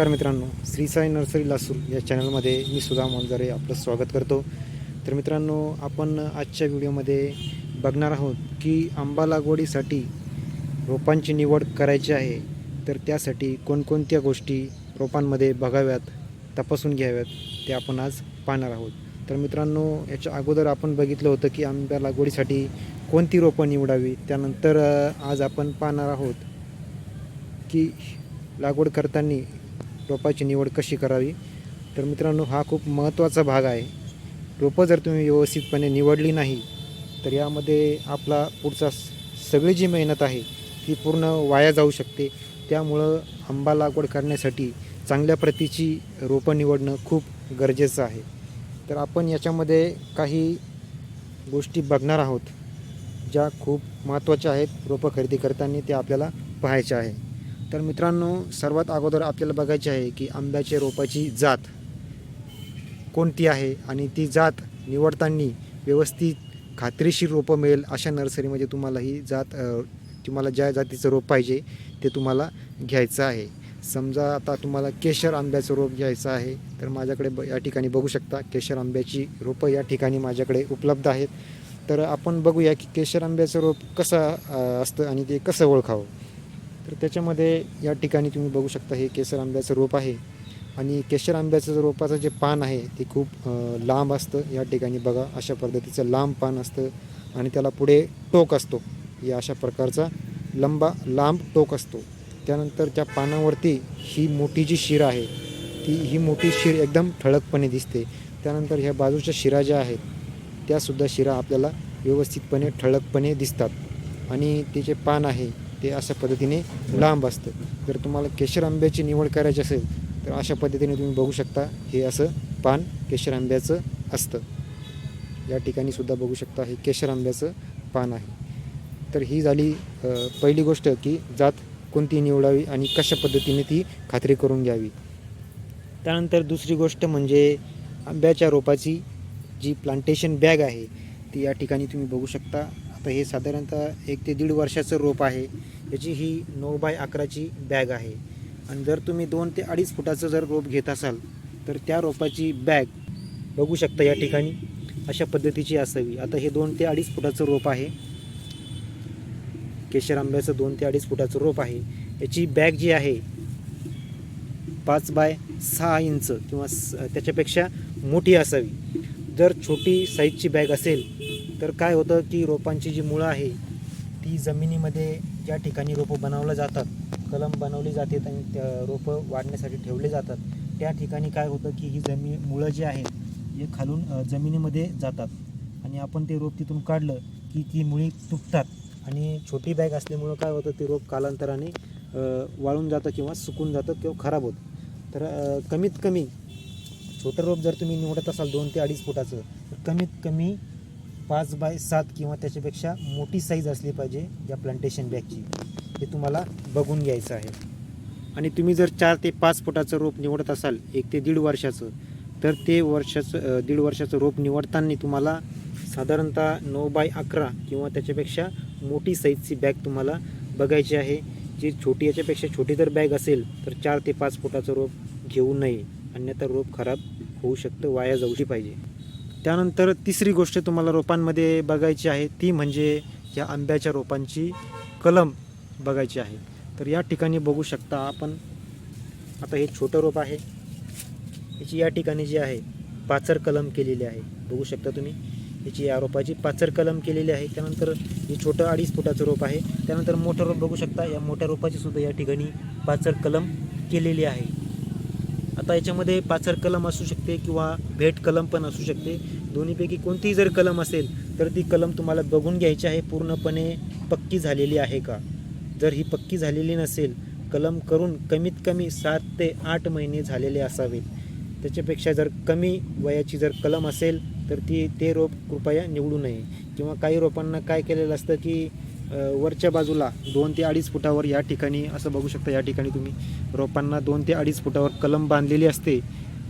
नमस्कार मित्रांनो श्री साई नर्सरी लासूर या चॅनलमध्ये मी सुधा मोंजारे आपलं स्वागत करतो. तर मित्रांनो आपण आजच्या व्हिडिओमध्ये बघणार आहोत की आंबा लागवडीसाठी रोपांची निवड करायची आहे. तर त्यासाठी कोणकोणत्या गोष्टी रोपांमध्ये बघाव्यात तपासून घ्याव्यात ते आपण आज पाहणार आहोत. तर मित्रांनो याच्या अगोदर आपण बघितलं होतं की आंब्या लागवडीसाठी कोणती रोपं निवडावी त्यानंतर आज आपण पाहणार आहोत की लागवड करताना रोपाची निवड कशी करावी? तर मित्रांनो हा खूप महत्त्वाचा भाग आहे. रोपं जर तुम्ही व्यवस्थितपणे निवडली नाही तर यामध्ये आपला पुढचा सगळी जी मेहनत आहे ती पूर्ण वाया जाऊ शकते. त्यामुळं आंबा लागवड करण्यासाठी चांगल्या प्रतीची रोपं निवडणं खूप गरजेचं आहे. तर आपण याच्यामध्ये काही गोष्टी बघणार आहोत ज्या खूप महत्त्वाच्या आहेत रोपं खरेदी करताना ते आपल्याला पाहायच्या आहे. तर मित्रांनो सर्वात अगोदर आपल्याला बघायचे आहे की आंब्याच्या रोपाची जात कोणती आहे आणि ती जात निवडताना व्यवस्थित खात्रीशीर रोपं मिळेल अशा नर्सरीमध्ये तुम्हाला ही जात तुम्हाला ज्या जातीचं रोप पाहिजे ते तुम्हाला घ्यायचं आहे. समजा आता तुम्हाला केशर आंब्याचं रोप घ्यायचं आहे तर माझ्याकडे ब या ठिकाणी बघू शकता केशर आंब्याची रोपं या ठिकाणी माझ्याकडे उपलब्ध आहेत. तर आपण बघूया की केशर आंब्याचं रोप कसं असतं आणि ते कसं ओळखावं. तर त्याच्यामध्ये या ठिकाणी तुम्ही बघू शकता हे केसर आंब्याचं रोप आहे. आणि केशर आंब्याचं रोपाचं जे पान आहे ते खूप लांब असतं. या ठिकाणी बघा अशा पद्धतीचं लांब पान असतं. आणि त्याला पुढे टोक असतो. या अशा प्रकारचा लंबा लांब टोक असतो. त्यानंतर त्या पानावरती ही मोठी जी शिरा आहे ती ही मोठी शिर एकदम ठळकपणे दिसते. त्यानंतर ह्या बाजूच्या शिरा ज्या आहेत त्यासुद्धा शिरा आपल्याला व्यवस्थितपणे ठळकपणे दिसतात. आणि ते जे पान आहे ते अशा पद्धतीने लांब असतं. जर तुम्हाला केशर आंब्याची निवड करायची असेल तर अशा पद्धतीने तुम्ही बघू शकता हे असं पान केशर आंब्याचं असतं. या ठिकाणी सुद्धा बघू शकता हे केशर आंब्याचं पान आहे. तर ही झाली पहिली गोष्ट की जात कोणती निवडावी आणि कशा पद्धतीने ती खात्री करून घ्यावी. त्यानंतर दुसरी गोष्ट म्हणजे आंब्याच्या रोपाची जी प्लांटेशन बॅग आहे ती या ठिकाणी तुम्ही बघू शकता. आता हे साधारणतः एक ते दीड वर्षाचं रोप आहे. याची ही नऊ बाय अकराची बॅग आहे. आणि जर तुम्ही दोन ते अडीच फुटाचं जर रोप घेत असाल तर त्या रोपाची बॅग बघू शकता या ठिकाणी. अशा पद्धतीची असावी. आता हे दोन ते अडीच फुटाचं रोप आहे. केशर आंब्याचं दोन ते अडीच फुटाचं रोप आहे. याची बॅग जी आहे पाच बाय सहा इंच किंवा स त्याच्यापेक्षा मोठी असावी. जर छोटी साईजची बॅग असेल तर काय होतं की रोपांची जी मुळं आहे ती जमिनीमध्ये ज्या ठिकाणी रोपं बनवलं जातात कलम बनवली जाते आणि त्या रोपं वाढण्यासाठी ठेवले जातात त्या ठिकाणी काय होतं की ही जमीन मुळं जी आहेत हे खालून जमिनीमध्ये जातात. आणि आपण ते रोप तिथून काढलं की ती मुळी तुटतात. आणि छोटी बॅग असल्यामुळं काय होतं ते रोप कालांतराने वाळून जातं किंवा सुकून जातं किंवा खराब होतं. तर कमीत कमी छोटं रोप जर तुम्ही निवडत असाल दोन ते अडीच फुटाचं तर कमीत कमी पाच बाय सात किंवा त्याच्यापेक्षा मोठी साईज असली पाहिजे या प्लांटेशन बॅगची हे तुम्हाला बघून घ्यायचं आहे. आणि तुम्ही जर चार ते पाच फुटाचं रोप निवडत असाल एक ते दीड वर्षाचं तर ते वर्षाचं दीड वर्षाचं रोप निवडताना तुम्हाला साधारणतः नऊ बाय अकरा किंवा त्याच्यापेक्षा मोठी साईजची बॅग तुम्हाला बघायची आहे. जी छोटी याच्यापेक्षा छोटी जर बॅग असेल तर चार ते पाच फुटाचं रोप घेऊ नये. अन्यथा रोप खराब होऊ शकतं वाया जाऊशी पाहिजे. त्यानंतर तिसरी गोष्ट तुम्हाला रोपांमध्ये बघायची आहे ती म्हणजे या आंब्याच्या रोपांची कलम बघायची आहे. तर या ठिकाणी बघू शकता आपण आता हे छोटं रोप आहे. याची या ठिकाणी जी आहे पाचर कलम केलेली आहे. बघू शकता तुम्ही याची या रोपाची पाचर कलम केलेली आहे. त्यानंतर हे छोटं अडीच फुटाचं रोप आहे. त्यानंतर मोठं रोप बघू शकता या मोठ्या रोपाची सुद्धा या ठिकाणी पाचर कलम केलेली आहे. आता याच्यामध्ये पाचर कलम असू शकते किंवा भेट कलम पण असू शकते. दोन्हीपैकी कोणतीही जर कलम असेल तर ती कलम तुम्हाला बघून घ्यायची आहे. पूर्णपणे पक्की झालेली आहे का? जर ही पक्की झालेली नसेल कलम करून कमीत कमी सात ते आठ महिने झालेले असावेत. त्याच्यापेक्षा जर कमी वयाची जर कलम असेल तर ती ते रोप कृपया निवडू नये. किंवा काही रोपांना काय केलेलं असतं की वरच्या बाजूला दोन ते अडीच फुटावर या ठिकाणी असं बघू शकता या ठिकाणी तुम्ही रोपांना दोन ते अडीच फुटावर कलम बांधलेली असते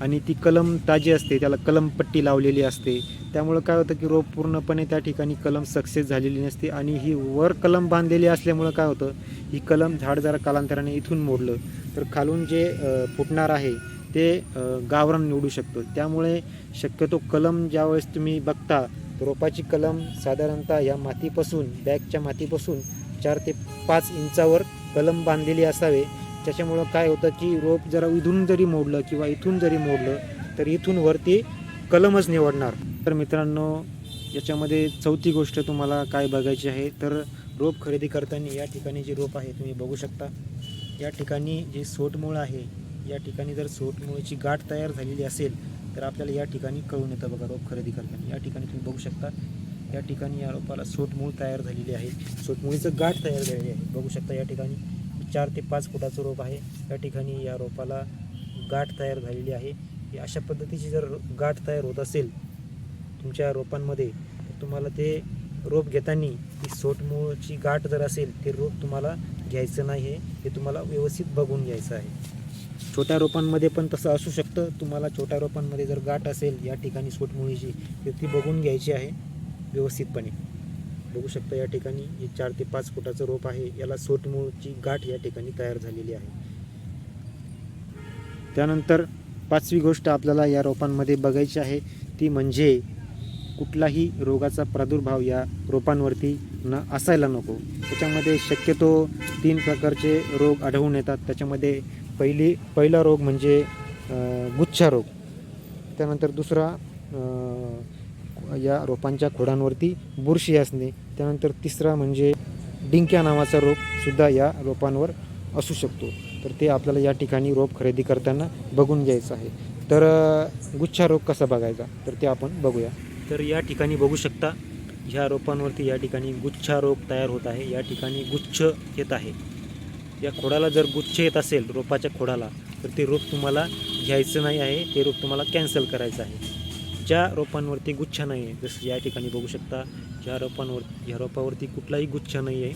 आणि ती कलम ताजी असते त्याला कलम पट्टी लावलेली असते. त्यामुळं काय होतं की रोप पूर्णपणे त्या ठिकाणी कलम सक्सेस झालेली नसते आणि ही वर कलम बांधलेली असल्यामुळं काय होतं ही कलम झाड जरा कालांतराने इथून मोडलं. तर खालून जे फुटणार आहे ते गावरान निवडू शकतो. त्यामुळे शक्यतो कलम ज्यावेळेस तुम्ही बघता रोपाची कलम साधारणतः या मातीपासून बॅगच्या मातीपासून चार ते पाच इंचावर कलम बांधलेली असावे. त्याच्यामुळं काय होतं की रोप जरा इथून जरी मोडलं किंवा इथून जरी मोडलं तर इथून वरती कलमच निवडणार. तर मित्रांनो याच्यामध्ये चौथी गोष्ट तुम्हाला काय बघायची आहे तर रोप खरेदी करताना या ठिकाणी जे रोप आहे तुम्ही बघू शकता. या ठिकाणी जे सोटमूळ आहे या ठिकाणी जर सोटमुळेची गाठ तयार झालेली असेल तर आपल्याला या ठिकाणी कळून येतं बघा रोप खरेदी करताना. या ठिकाणी तुम्ही बघू शकता या ठिकाणी या रोपाला सोटमूळ तयार झालेली आहे. सोटमुळीचं गाठ तयार झालेली आहे. बघू शकता या ठिकाणी चार ते पाच फुटाचं रोप आहे. या ठिकाणी या रोपाला गाठ तयार झालेली आहे. अशा पद्धतीची जर गाठ तयार होत असेल तुमच्या रोपांमध्ये तर तुम्हाला ते रोप घेताना ही सोटमूळची गाठ जर असेल ते रोप तुम्हाला घ्यायचं नाही आहे. हे तुम्हाला व्यवस्थित बघून घ्यायचं आहे. छोट्या रोपांमध्ये पण तसं असू शकतं. तुम्हाला छोट्या रोपांमध्ये जर गाठ असेल या ठिकाणी सोटमुळीची तर ती बघून घ्यायची आहे व्यवस्थितपणे. बघू शकता या ठिकाणी हे चार ते पाच फुटाचं रोप आहे. याला सोटमुळची गाठ या ठिकाणी तयार झालेली आहे. त्यानंतर पाचवी गोष्ट आपल्याला या रोपांमध्ये बघायची आहे ती म्हणजे कुठलाही रोगाचा प्रादुर्भाव या रोपांवरती न असायला नको. त्याच्यामध्ये शक्यतो तीन प्रकारचे रोग आढळून येतात. त्याच्यामध्ये पहिली पहिला रोग म्हणजे अं, गुच्छा रोग. त्यानंतर दुसरा या रोपांच्या खोडांवरती बुरशी असणे. त्यानंतर तिसरा म्हणजे डिंक्या नावाचा रोगसुद्धा या रोपांवर असू शकतो. तर ते आपल्याला या ठिकाणी रोप खरेदी करताना बघून घ्यायचं आहे. तर गुच्छारोग गुच्छा रोग कसा बघायचा? तर ते आपण बघूया. तर या ठिकाणी बघू शकता ह्या रोपांवरती या ठिकाणी गुच्छा रोग तयार होत आहे. या ठिकाणी गुच्छ येत आहे. या खोडाला जर गुच्छ येत असेल रोपाच्या खोडाला तर ते रोप तुम्हाला घ्यायचं नाही आहे ते रोप तुम्हाला कॅन्सल करायचं आहे. ज्या रोपांवरती गुच्छ नाही आहे जसं या ठिकाणी बघू शकता ज्या रोपांवर ह्या रोपावरती कुठलाही गुच्छ नाही आहे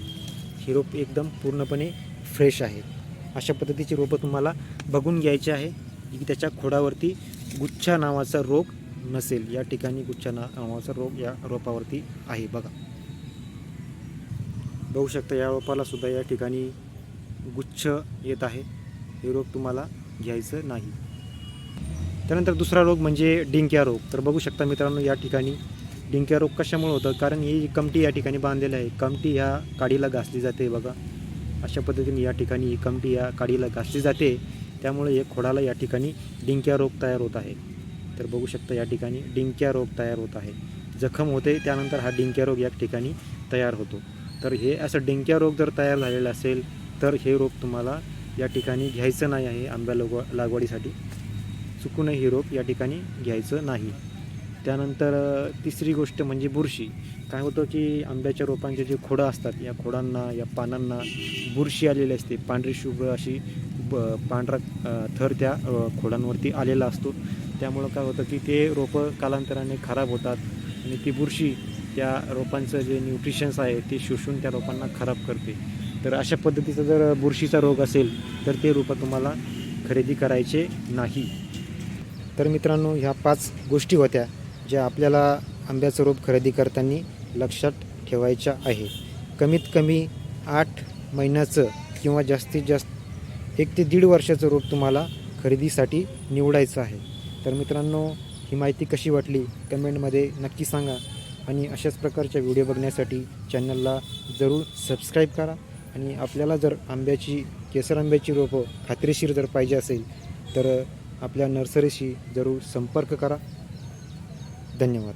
ही रोप एकदम पूर्णपणे फ्रेश आहे. अशा पद्धतीची रोपं तुम्हाला बघून घ्यायची आहे की त्याच्या खोडावरती गुच्छा नावाचा रोग नसेल. या ठिकाणी गुच्छा ना नावाचा रोग या रोपावरती आहे. बघा. बघू शकता या रोपाला सुद्धा या ठिकाणी गुच्छ येत आहे. हे रोग तुम्हाला घ्यायचं नाही. त्यानंतर दुसरा रोग म्हणजे डिंक्या रोग. तर बघू शकता मित्रांनो या ठिकाणी डिंक्या रोग कशामुळे होतं? कारण ही कमटी या ठिकाणी बांधलेली आहे कमटी ह्या काडीला घासली जाते बघा. अशा पद्धतीने या ठिकाणी ही कमटी या काडीला घासली जाते. त्यामुळे या खोडाला या ठिकाणी डिंक्या रोग तयार होत आहे. तर बघू शकता या ठिकाणी डिंक्या रोग तयार होत आहे. जखम होते त्यानंतर हा डिंक्या रोग या ठिकाणी तयार होतो. तर हे असं डिंक्या रोग जर तयार झालेला असेल तर हे रोप तुम्हाला या ठिकाणी घ्यायचं नाही आहे आंब्या लगवा लागवडीसाठी. चुकूनही हे रोप या ठिकाणी घ्यायचं नाही. त्यानंतर तिसरी गोष्ट म्हणजे बुरशी. काय होतं की आंब्याच्या रोपांचे जे खोडं असतात या खोडांना या पानांना बुरशी आलेली असते. पांढरी शुभ्र अशी ब पांढरा थर त्या खोडांवरती आलेला असतो. त्यामुळं काय होतं की ते रोपं कालांतराने खराब होतात आणि ती बुरशी त्या रोपांचं जे न्यूट्रिशन्स आहे ते शोषून त्या रोपांना खराब करते. तर अशा पद्धतीचा जर बुरशीचा रोग असेल तर ते रोपं तुम्हाला खरेदी करायचे नाही. तर मित्रांनो ह्या पाच गोष्टी होत्या ज्या आपल्याला आंब्याचं रोप खरेदी करताना लक्षात ठेवायच्या आहे. कमीत कमी आठ महिन्याचं किंवा जास्तीत जास्त एक ते दीड वर्षाचं रोप तुम्हाला खरेदीसाठी निवडायचं आहे. तर मित्रांनो ही माहिती कशी वाटली कमेंटमध्ये नक्की सांगा आणि अशाच प्रकारच्या व्हिडिओ बघण्यासाठी चॅनलला जरूर सबस्क्राईब करा. आणि आपल्याला जर आंब्याची केसर आंब्याची रोपं खात्रीशीर जर पाहिजे असेल तर आपल्या नर्सरीशी जरूर संपर्क करा. धन्यवाद.